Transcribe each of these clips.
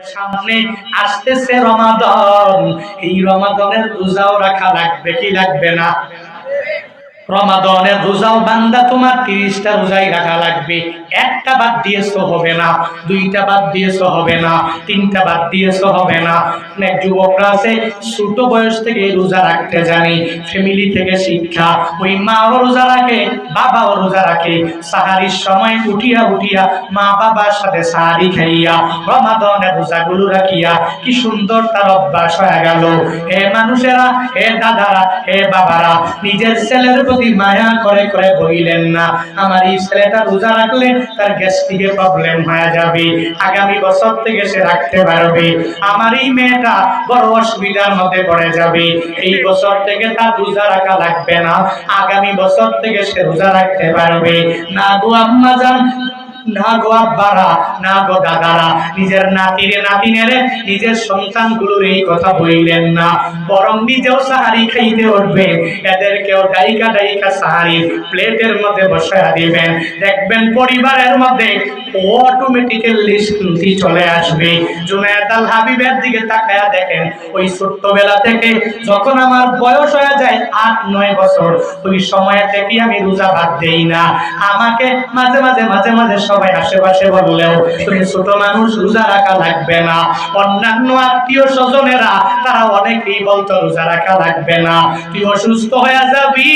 সামনে আসতেছে রমাদন। এই রমাদনের রোজাও রাখা লাগবে কি লাগবে না? রমাদনের রোজাও বান্দা তোমার তিরিশটা রোজাই রাখা লাগবে। একটা বাদ দিয়েছ হবে না, দুইটা বাদ দিয়েছ হবে না, তিনটা বাদ দিয়েছ হবে না। অনেক যুবকরা আছে, ছোট বয়স থেকে রোজা রাখতে জানি ফ্যামিলি থেকে শিক্ষা। ওই মাও রোজা রাখে, বাবাও রোজা রাখে। সাহারির সময় উঠিয়া উঠিয়া মা বাবার সাথে সাহারি খাইয়া, রমাদনের রোজাগুলো রাখিয়া, কি সুন্দর তার অভ্যাস হয়ে গেল। হে মানুষেরা, হে দাদারা, হে বাবারা, নিজের ছেলের প্রতি মায়া করে করে বইলেন না, আমার এই ছেলেটা রোজা রাখলে তার গ্যাস্ট্রিকের প্রবলেম হয়ে যাবে। আগামী বছর থেকে সে রাখতে পারবে। আমার এই মেয়েটা বড় অসুবিধার মধ্যে পড়ে যাবে। এই বছর থেকে তার রোজা রাখা লাগবে না। আগামী বছর থেকে সে রোজা রাখতে পারবে। না গো আম্মা যান না গো দেখবেন পরিবারের মধ্যে অটোমেটিক্যালি শান্তি চলে আসবে। আল হাবিবের দিকে তাকায়া দেখেন, ওই ছোট্টবেলা থেকে যখন আমার বয়স হয়ে যায় আট, নয় বছর, ওই সময় থেকে আমি রোজা ভাত দেই না। আমাকে মাঝে মাঝে মাঝে মাঝে সবাই আশেপাশে বললেও, তুমি ছোট মানুষ, রোজা রাখা লাগবে না। অন্যান্য আত্মীয় স্বজনেরা, তারা অনেকেই বলতো, রোজা রাখা লাগবে না। তুই অসুস্থ হয়ে যাবি।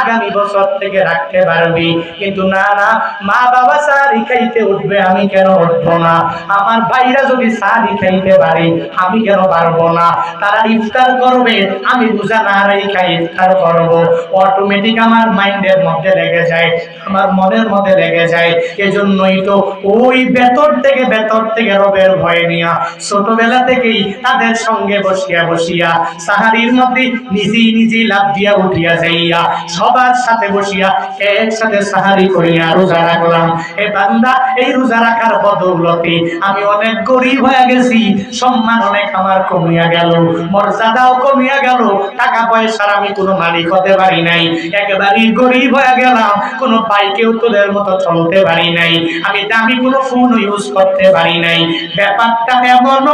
আগামী বছর থেকে রাখতে পারবি। কিন্তু না না মা বাবা সারি খাইতে উঠবে, আমি কেন উঠবো না? আমার ভাইরা যদি সারি খাইতে পারে, আমি কেন পারব না? তারা ইফতার করবে, আমি রোজা না খাই ইফতার করব। অটোমেটিক আমার মাইন্ডের মধ্যে লেগে যায়। আমার মনের মধ্যে লেগে যায়। এজন্যই তো ওই ভেতর থেকে ভেতর থেকে রবের ভয় নিয়া ছোটবেলা থেকেই তাদের সঙ্গে বসিয়া বসিয়া সাহারির মধ্যে নিজেই নিজেই লাভ দিয়া উঠিয়া যাইয়া সবার সাথে বসিয়া একসাথে সাহারি করিয়া রোজা রাখলাম। এ বান্দা, এই রোজা রাখার বদৌলতে আমি অনেক গরিব হয়ে গেছি, সম্মান অনেক আমার কমিয়া গেল, মর্যাদাও কমিয়া গেল, টাকা পয়সার আমি কোনো মালিক হতে পারি নাই। একেবারেই গরিব হয়ে গেলাম, কোনো বাইকেও তোদের মতো চলতে পারি নাই। আমি দামি কোনো ফোন ইউজ করতে পারি নাই। ব্যাপারটা কেমন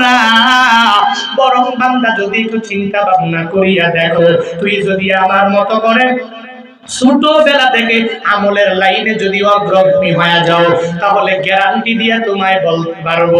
না। বরং বান্দা যদি একটু চিন্তা ভাবনা করিয়া দেখো, তুই যদি আমার মতো করে ছোটবেলা থেকে আমলের লাইনে যদি অগ্রগামী হয়ে যাও, তাহলে গ্যারান্টি দিয়ে তোমায় বলতে পারব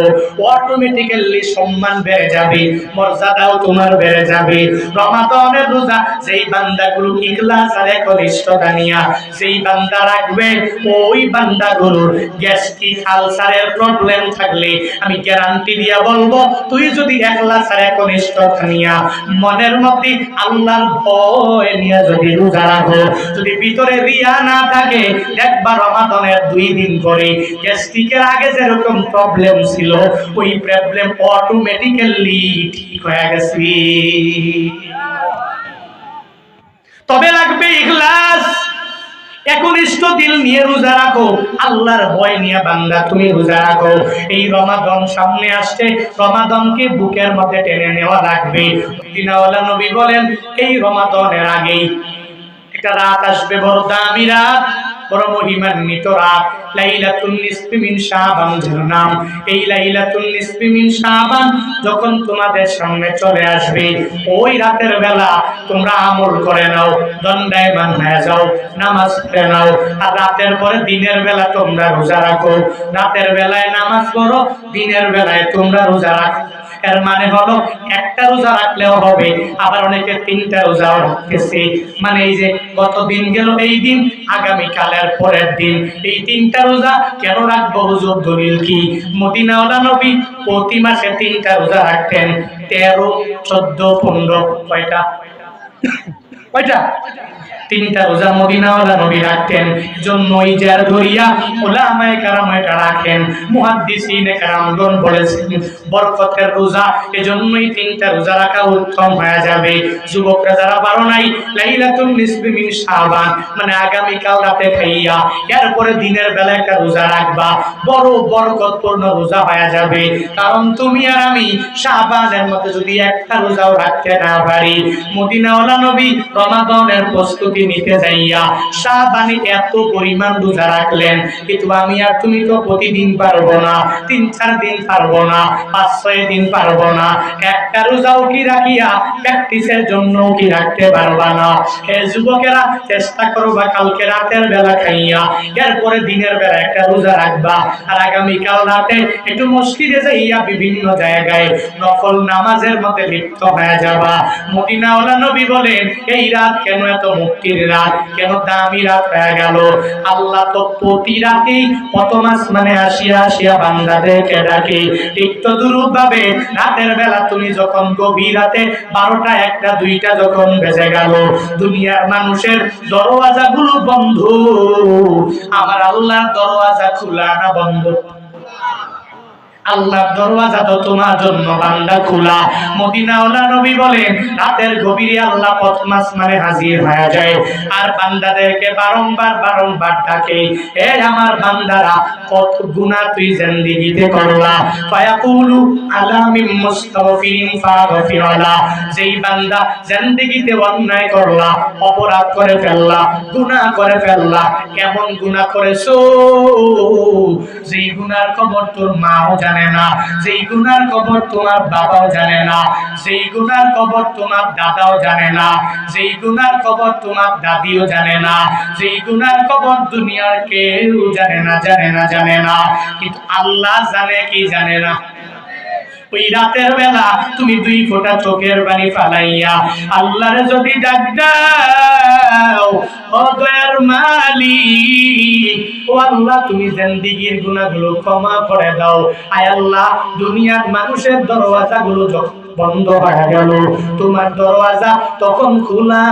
অটোমেটিক্যালি সম্মান বেড়ে যাবে, মর্যাদাও তোমার বেড়ে যাবে। রমাদানের রোজা, যেই বান্দাগুলো ইখলাস আর একনিষ্ঠতা নিয়া, যেই বান্দা রাখবে, ওই বান্দাগুলোর গ্যাস্ট্রিক আলসারের প্রবলেম থাকলে আমি গ্যারান্টি দিয়া বলব, তুই যদি একলাস আর একনিষ্ঠতা নিয়া, মনের মধ্যে আল্লাহর ভয় নিয়ে যদি রোজা রাখো যদি ভিতরে রিয়া না থাকে, একবার রমাদানের দুই দিন পরে গ্যাস্ট্রিকের আগে যেরকম প্রবলেম ছিল, ওই প্রবলেম অটোমেটিক্যালি ঠিক হয়ে গেছে। তবে লাগবে ইখলাস। একনিষ্ঠ দিল নিয়ে রোজা রাখো, আল্লাহর ভয় নিয়ে বান্দা তুমি রোজা রাখো। এই রমাদন সামনে আসছে, রমাদনকে বুকের মধ্যে টেনে নেওয়া লাগবে। দিনাওয়ালা নবী বলেন, এই রমাদনের আগেই একটা রাত আসবে বড় দামি রাত বড় মহিমান্বিত রাত। লাইলাতুন নিসফি শাবান যার নাম। এই লাইলাতুন শাবান যখন তোমাদের সামনে চলে আসবে, ওই রাতের বেলা তোমরা আমল করে নাও যাও, নামাজ পড়ে নাও। আর রাতের পরে দিনের বেলা তোমরা রোজা রাখো। রাতের বেলায় নামাজ পড়ো, দিনের বেলায় তোমরা রোজা রাখো। এর মানে হলো, একটা রোজা রাখলেও হবে, আবার অনেকে তিনটা রোজাও রাখতেছে। মানে এই যে গত দিন গেল এই দিন আগামী কালের পরের দিন। এই তিনটা রোজা? কেন রাখব হুজুর দলিল কি? মদিনাওয়ালা নবী প্রতি মাসে তিনটা রোজা রাখতেন। তেরো, চোদ্দ, পনেরো, কয়টা? কয়টা? তিনটা রোজা মদিনাওয়ালা নবী রাখতেন। জন্যই যার ধরিয়া ওলামায়ে কারাম এটা রাখেন মুহাদ্দিসিনে কারামগণ বলেছেন, বরকতের রোজা, এজন্যই তিনটা রোজা রাখা উত্তম হয়ে যাবে। যুবকরা যারা পারো নাই লাইলাতুল নিসফি মিন শাবান মানে আগামী কাল রাতে খাইয়া, এরপরে দিনের বেলা একটা রোজা রাখবা। বড় বরকতপূর্ণ রোজা হয়ে যাবে। কারণ তুমি আর আমি শাবানের মধ্যে যদি একটা রোজাও রাখতে না পারি, মদিনাওয়ালা নবী রমাদানের প্রস্তুতি নিতে যাইয়া এত পরিমাণ রোজা রাখলেন, কিন্তু আমি আর তুমি তো প্রতিদিন পারব না, তিন চার দিন পারব না, পাঁচ ছয় দিন পারব না। একটা রোজাও কি রাখিয়া, প্র্যাকটিসের জন্য কি রাখতে পারবা না? যুবকেরা, চেষ্টা কালকে রাতের বেলা খাইয়া, এরপরে দিনের বেলা একটা রোজা রাখবা। আর আগামীকাল রাতে একটু যাইয়া বিভিন্ন জায়গায় নফল নামাজের মধ্যে লিপ্ত হয়ে যাবা। মদিনাওয়ালা নবী বলেন, এই রাত কেন এত মুক্তির রাত কেন দামি রাত হয়ে গেল? আল্লাহ তো প্রতি রাতেই আসিয়া আসিয়া ডাকে। রাতের বেলা তুমি যখন গভীর রাতে বারোটা, একটা, দুইটা যখন বেজে গেল, দুনিয়ার মানুষের দরওয়াজা গুলো বন্ধ। আমার আল্লাহর দরওয়াজা খোলা না বন্ধ। আল্লাহর দরওয়াজা তো তোমার জন্য বান্দা খোলা। মদিনাওয়ালা নবী বলেন, রাতের গভীরে আল্লাহ পথমাস মানে হাজির হয়ে যায়। আর বান্দাদেরকে বারংবার বারংবার ডাকে, এ আমার বান্দারা, কত গুনাহ তুই জিন্দেগিতে করলা? ফায়াকুলু আলামিম মুস্তাগফিরিন ফাগফিরালা। যেই বান্দা জিন্দেগিতে অন্যায় করলা, অপরাধ করে ফেললা, গুনাহ করে ফেললা, কেমন গুনাহ করেছ? যেই গুনার খবর তোর মাও জানে। না। যেই গুনার খবর তোমার বাবাও জানে না। যেই গুনার খবর তোমার দাদাও জানে না। যেই গুনার খবর তোমার দাদিও জানে না। যেই গুনার খবর দুনিয়ার কেউ জানে না জানে না জানে না। কিন্তু আল্লাহ জানে কি জানে না। ওই রাতের বেলা তুমি দুই ফোঁটা চোখের বাড়ি ফালাইয়া আল্লাহরে যদি ডাক দাও, ও আল্লাহ তুমি জিন্দিগির গুণাগুলো ক্ষমা করে দাও। আয় আল্লাহ, দুনিয়ার মানুষের দরওয়াজাগুলো যখন বন্ধ হয়ে গেল। তোমার দরওয়াজা তখন খোলা।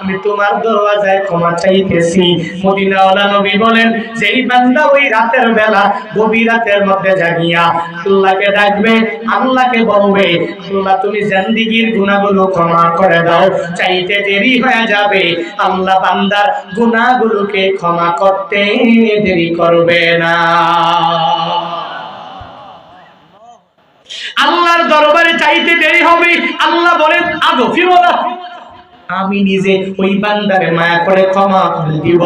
আমি তোমার দরওয়াজায় ক্ষমা চাইতেছি। মদিনাওয়ালা নবী বলেন, যেই বান্দা ওই রাতের বেলা গভীর রাতের মধ্যে জাগিয়া আল্লাহকে ডাকবে, আল্লাহকে বলবে, আল্লাহ, তুমি জিন্দিগির গুনাহগুলো ক্ষমা করে দাও। চাইতে দেরি হয়ে যাবে। আল্লাহ বান্দার গুনাহগুলোকে ক্ষমা করতে দেরি করবে না। আল্লাহর দরবারে চাইতে দেরি হবে। আল্লাহ বলেন আগো ফিরোলা আমি নিজে ওই বান্দারে মায়া করে ক্ষমা দিব।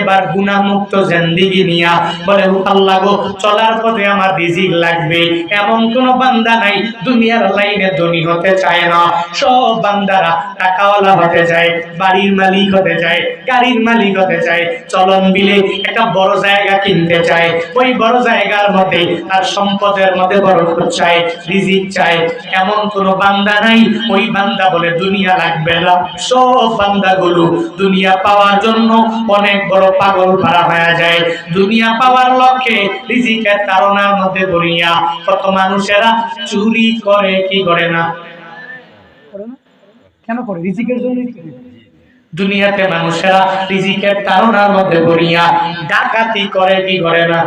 এবার গুনাহমুক্ত জিন্দেগি নিয়া বলে আল্লাহ গো, চলার পথে আমার রিজিক লাগবে। এমন কোন বান্দা নাই, দুনিয়ার লাইনে ধনী হতে চায় না। সব বান্দারা টাকাওয়ালা হতে চায়, বাড়ির মালিক হতে চায়, গাড়ির মালিক হতে চায়, চলন বিলে একটা বড় জায়গা কিনতে চায়। ওই বড় জায়গার মধ্যে তার সম্পদের মধ্যে বরকত চায়, রিজিক চায়। এমন কোন বান্দা নাই, ওই বান্দা বলে, দুনিয়া লাগবে না। সব বান্দাগুলো দুনিয়া পাওয়ার জন্য অনেক বড় পাগল ভাড়া হয়ে যায়। দুনিয়া পাওয়ার লক্ষ্যে রিজিকের তাড়নার মধ্যে পড়িয়া কত মানুষেরা চুরি করে কি করে না? কেন করে? রিজিকের জন্য দুনিয়াতে মানুষেরা রিজিকের তাড়নার মধ্যে পড়িয়া ডাকাতি করে কি করে না?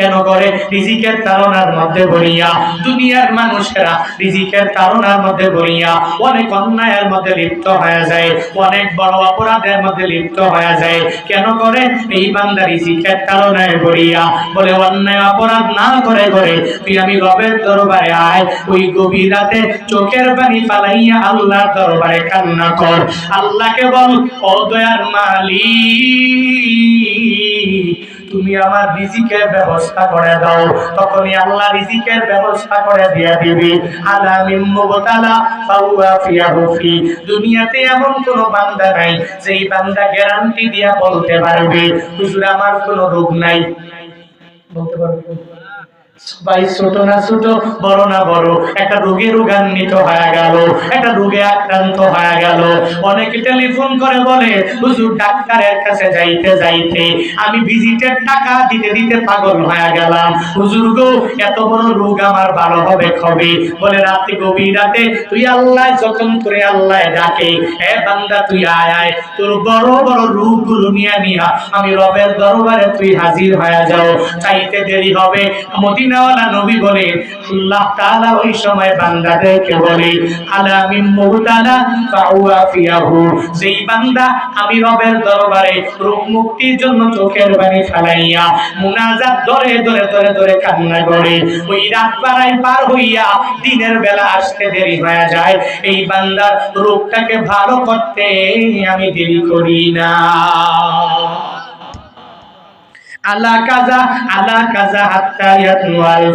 কেন করে? রিজিকের তাড়নার মধ্যে পড়িয়া দুনিয়ার মানুষেরা রিজিকের তাড়নার মধ্যে পড়িয়া অনেক অন্যায়ের মধ্যে লিপ্ত হয়ে যায়, অনেক বড় অপরাধের মধ্যে লিপ্ত হয়ে যায়। কেন করে? এই বান্দা রিজিকের তাড়নায় পড়িয়া বলে, অন্যায় অপরাধ না করে করে তুই আমি রবের দরবারে আয়। ওই গভীর রাতে চোখের পানি পালাইয়া আল্লাহর দরবারে কান্না কর। আল্লাহকে বল, ও দয়ার মালিক তুমি আমার রিজিকের ব্যবস্থা করে দাও। তখনই আল্লাহ রিজিকের ব্যবস্থা করে দিয়া দিবি। আলামিন মুবতালা ফাওয়া ফিয়াহু ফি। দুনিয়াতে এমন কোন বান্দা নাই, যেই বান্দা গ্যারান্টি দিয়া বলতে পারবে, হুজুর, আমার কোনো রোগ নাই। বলতে পারবে। সবাই ছোট না ছোট, বড় না বড়, একটা রোগে রোগান্বিত হয়ে গেল, একটা রোগে আক্রান্ত হয়ে গেল। অনেকে টেলিফোন করে বলে, হুজুর, ডাক্তারের কাছে যাইতে যাইতে আমি ভিজিটের টাকা দিতে দিতে পাগল হয়ে গেলাম। হুজুর গো, এত বড় রোগ আমার ভালো হবে কবে? বলে রাতে গভীর রাতে তুই আল্লাহ যখন করে আল্লাহ ডাকে। এ বান্দা, তুই আয় আয়। তোর বড় বড় রোগগুলো নিয়ে নিয়া। আমি রবের দরবারে তুই হাজির হয়ে যাও। চাইতে দেরি হবে। মদিনা মদিনাওয়ালা নবী বলে, আল্লাহ তাআলা ওই সময় বান্দাদেরকে বলে যেই বান্দা আমি রবের দরবারে রোগ মুক্তির জন্য চোখের ফেলাইয়া মুনাজাত ধরে ধরে ধরে ধরে কান্না করে ওই রাত পাড়ায় পার হইয়া দিনের বেলা আসতে দেরি হয়ে যায়। এই বান্দার রোগটাকে ভালো করতে আমি দেরি করি না। আলা কাজা আলা কাজা হাত্তা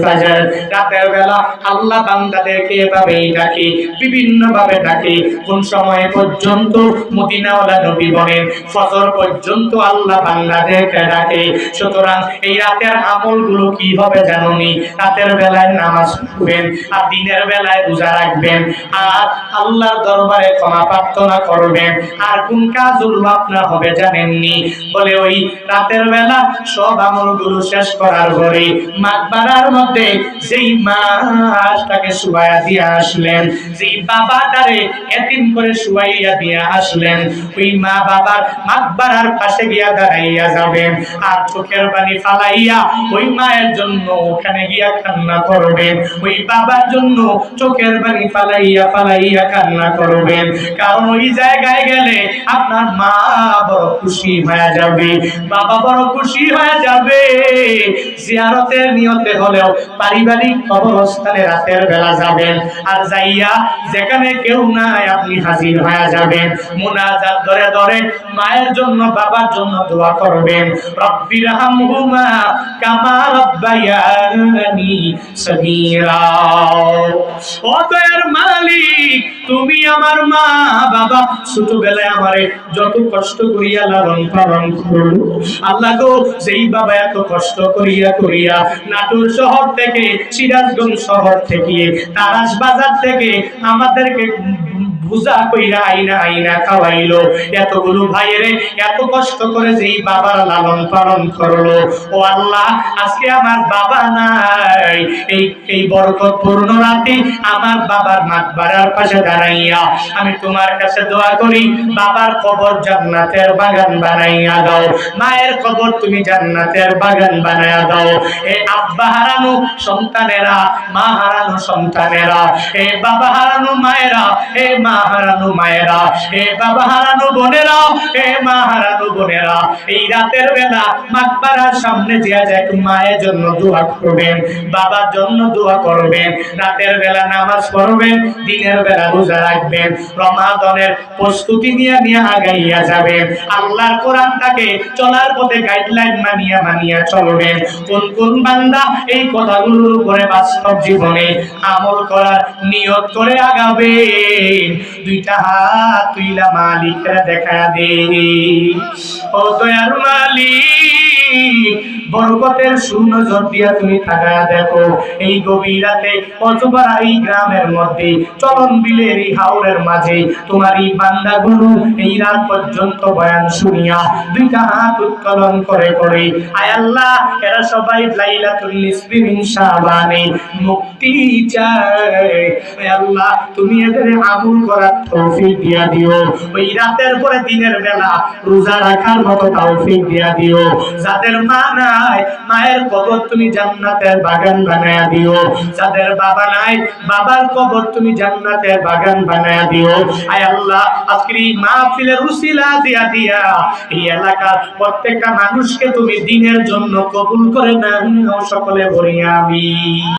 ফাজর। রাতের বেলা আল্লাহ বান্দাদেরকে এভাবেই ডাকে বিভিন্ন ভাবে ডাকে। কোন সময় পর্যন্ত মদিনাওয়ালা নবী বলেন, ফজর পর্যন্ত আল্লাহ বান্দাদেরকে ডাকে। সুতরাং এই রাতের আমলগুলো কি হবে জানুনি? রাতের বেলায় নামাজ পড়বেন আর দিনের বেলায় রোজা রাখবেন আর আল্লাহর দরবারে ক্ষমা প্রার্থনা করবেন। আর কোন আপনার হবে জানেননি? বলে ওই রাতের বেলা সব আমলগুলো শেষ করার পরে মাকবারার মধ্যে যেই মাসটাকে শুয়াইয়া দিয়ে আসলেন, যেই বাবাটারে এতিম করে শুয়াইয়া দিয়ে আসলেন, ওই মা বাবার মাকবারার পাশে গিয়া দাঁড়াইয়া যাবেন আর চোখের পানি ফালাইয়া ওই মায়ের জন্য ওখানে গিয়া কান্না করবেন। ওই বাবার জন্য চোখের পানি ফালাইয়া ফালাইয়া কান্না করবেন। কারণ ওই জায়গায় গেলে আপনার মা বড় খুশি হয়ে যাবে। বাবা বড় খুশি হয়ে যাবে। জিয়ারতের নিয়তে হলেও পারিবারিক কবরস্থানে রাতের বেলা যাবেন। আর যাইয়া যেখানে কেউ নাই, আপনি হাজির হয়ে যাবেন। মুনাজাত ধরে ধরে মায়ের জন্য, বাবার জন্য দোয়া করবেন। রব্বির হামহুমা কামা রব্বায়ানি সগীরা। ও দয়ার মালিক, তুমি আমার মা, বাবা, ছোটবেলায় আমারে যত কষ্ট করিয়া লালন পালন করল আল্লাহ গো যেই বাবা এত কষ্ট করিয়া করিয়া নাটোর শহর থেকে সিরাজগঞ্জ শহর থেকে তারাস বাজার থেকে আমাদেরকে বুঝা কইরা আইনা আইনা খাওয়াইলো। এতগুলো ভাইয়েরে এত কষ্ট করে যেই বাবার লালন পালন করল। ও আল্লাহ, আজকে আমার বাবা নাই। এই এই বরকতপূর্ণ রাতে আমার বাবার মাকবারার পাশে দাঁড়াইয়া আমি তোমার কাছে দোয়া করি, বাবার কবর জান্নাতের বাগান বানাইয়া দাও। মায়ের কবর তুমি জান্নাতের বাগান বানাইয়া দাও। এ আব্বা হারানো সন্তানেরা, মা হারানো সন্তানেরা, এ বাবা হারানো মায়েরা, এ মা হারানো মায়েরা, এ বাবা হারানো বোনেরা, এ মা হারানো বোনেরা, এই রাতের বেলা মাকবারার সামনে যে যায় মায়ের জন্য দোয়া করবেন, বাবার জন্য দোয়া করবেন, রাতের বেলা নামাজ পড়বেন, দিনের বেলা রোজা রাখবেন, রমাদনের প্রস্তুতি নিয়ে নিয়ে আগাইয়া যাবেন, আল্লাহর কোরআনটাকে চলার পথে গাইডলাইন মানিয়া মানিয়া চলবেন, কোন কোন বান্দা এই কথাগুলোর উপরে বাস্তব জীবনে আমল করার নিয়ত করে আগাবেন দুইটা হাত তুইলা মালিকরা দেখা দে ও দয়ার মালিক বরকতের সুনজর দিয়া তুমি থাকা, দেখো, এই গভীর রাতে অজবার এই গ্রামের মধ্যে, চলন বিলের এই হাওরের মাঝে, তোমার এই বান্দাগুলো এই রাত পর্যন্ত বয়ান শুনিয়া দুইটা হাত উত্তোলন করে করে আয় আল্লাহ, এরা সবাই লাইলাতুল নিসফি মিন মুক্তি চায়। আল্লাহ, তুমি এদের আমল করার তৌফিক দিয়া দিও। ওই রাতের পরে দিনের বেলা রোজা রাখার মতো তৌফিক দিয়া দিও যাদের মা নাই, মায়ের কবর তুমি জান্নাতের বাগান বানায় দিও। যাদের বাবা নাই, বাবার কবর তুমি জান্নাতের বাগান বানায় দিও। আয় আল্লাহ, আজকের এই মাহফিলের উসিলা দিয়া দিয়া এই এলাকার প্রত্যেকটা মানুষকে তুমি দিনের জন্য কবুল করে না সকলে বলি আমি